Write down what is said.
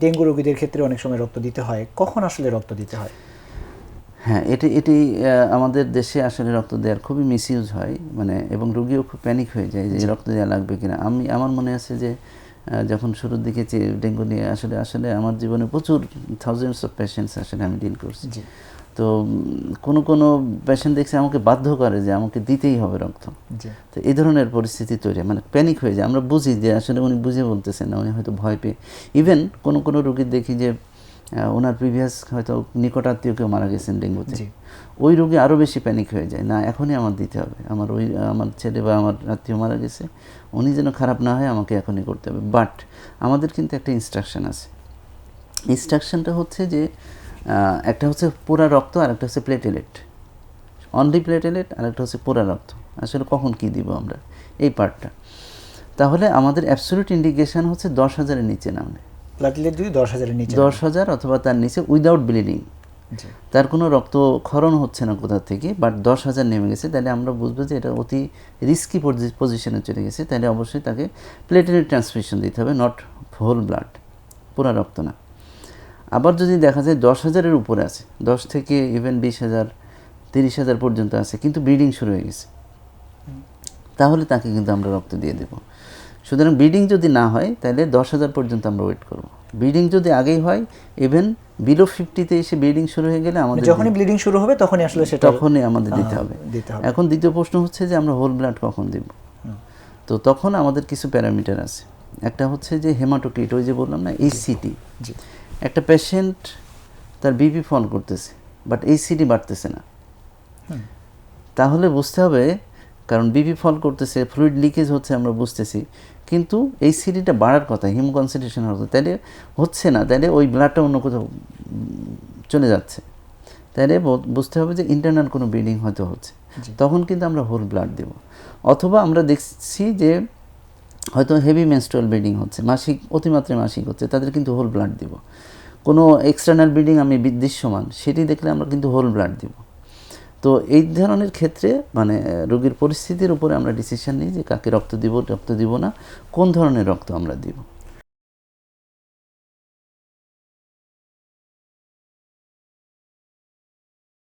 Dengue রোগীদের ক্ষেত্রে অনেক সময় রক্ত দিতে হয়। কখন আসলে রক্ত দিতে হয়? হ্যাঁ এটি এটি আমাদের দেশে আসলে রক্ত দেওয়ার খুবই মিসইউজ হয়। মানে এবং রোগীও খুব প্যানিক হয়ে যায় যে রক্ত দেওয়া লাগবে কিনা। আমি আমার মনে আছে যে যখন শুরুর দিকে ডেঙ্গু নিয়ে আসলে আসলে আমার জীবনে প্রচুর থাউজেন্ডস অফ পেশেন্টস আসলে আমি ডিল করছি। তো কোনো কোনো পেশেন্ট দেখছে আমাকে বাধ্য করে যে আমাকে দিতেই হবে রক্ত। জি। তো এই ধরনের পরিস্থিতি তৈরি মানে প্যানিক হয়ে যায়। আমরা বুঝি যে আসলে উনি বুঝে বলতেছেন না উনি হয়তো ভয় পেয়ে। ইভেন কোনো কোনো রোগীর দেখি যে ওনার প্রিভিয়াস হয়তো নিকটাত্মীয় কেউ মারা গেছেন ডেঙ্গুতে। ওই রোগী আরও বেশি প্যানিক হয়ে যায়। না এখনই আমার দিতে হবে। আমার ওই আমার ছেলে বা আমার আত্মীয় মারা গেছে। উনি যেন খারাপ না হয় আমাকে এখনই করতে হবে। বাট আমাদের কিন্তু একটা ইনস্ট্রাকশন আছে। ইনস্ট্রাকশনটা হচ্ছে যে একটা হচ্ছে পুরা রক্ত আর একটা হচ্ছে প্লেটেলেট অনলি প্লেটেলেট আর একটা হচ্ছে পুরা রক্ত। আসলে কখন কি দিব আমরা? এই পার্টটা তাহলে আমাদের অ্যাবসোলিউট ইন্ডিকেশন হচ্ছে দশ হাজারের নিচে নামলে। প্লাটিলেট যদি দশ হাজারের নিচে দশ হাজার অথবা তার নিচে উইদাউট ব্লিডিং তার কোনো রক্তক্ষরণ হচ্ছে না কোথা থেকে বাট দশ হাজার নেমে গেছে তাহলে আমরা বুঝব যে এটা অতি রিস্কি পজিশনে চলে গেছে তাহলে অবশ্যই তাকে প্লেটেলেট ট্রান্সফিউশন দিতে হবে নট হোল ব্লাড পুরা রক্ত না। আবার যদি দেখা যায় দশ হাজারের উপরে আছে দশ থেকে ইভেন বিশ হাজার তিরিশ হাজার পর্যন্ত আছে কিন্তু ব্লিডিং শুরু হয়ে গেছে। তাহলে তাকে কিন্তু আমরা রক্ত দিয়ে দেব। সুতরাং ব্লিডিং যদি না হয় তাহলে দশ হাজার পর্যন্ত আমরা ওয়েট করব। ব্লিডিং যদি আগেই হয় ইভেন বিলো ফিফটিতে এসে ব্লিডিং শুরু হয়ে গেলে আমাদের যখনই ব্লিডিং শুরু হবে তখনই আসলে সেটা তখনই আমাদের দিতে হবে। এখন দ্বিতীয় প্রশ্ন হচ্ছে যে আমরা হোল ব্লাড কখন দেব? তো তখন আমাদের কিছু প্যারামিটার আছে। একটা হচ্ছে যে হেমাটোক্রিট ওই যে বললাম না এইচসিটি একটা পেশেন্ট তার বিপি ফল করতেছে বাট এইচসিটি বাড়তেছে না। তাহলে বুঝতে হবে কারণ বিপি ফল করতেছে ফ্লুইড লিকেজ হচ্ছে আমরা বুঝতেছি কিন্তু এই সিডিটা বাড়ার কথা হিম কনসেন্ট্রেশন হতো তাহলে হচ্ছে না তাহলে ওই ব্লাডটা অন্য কোথাও চলে যাচ্ছে। তাহলে বুঝতে হবে যে ইন্টারনাল কোনো ব্লিডিং হয়তো হচ্ছে। তখন কিন্তু আমরা হোল ব্লাড দেব। অথবা আমরা দেখছি যে হয়তো হেভি মেনস্ট্রুয়াল ব্লিডিং হচ্ছে, মাসিক, অতিমাত্রায় মাসিক হচ্ছে, তাদের কিন্তু হোল ব্লাড দিব। কোনো এক্সটার্নাল ব্লিডিং আমি দৃশ্যমান সেটি দেখলে আমরা কিন্তু হোল ব্লাড দিব। তো এই ধরনের ক্ষেত্রে মানে রোগীর পরিস্থিতির উপরে আমরা ডিসিশন নিই যে কাকে রক্ত দিব রক্ত দিব না, কোন ধরনের রক্ত আমরা দিব।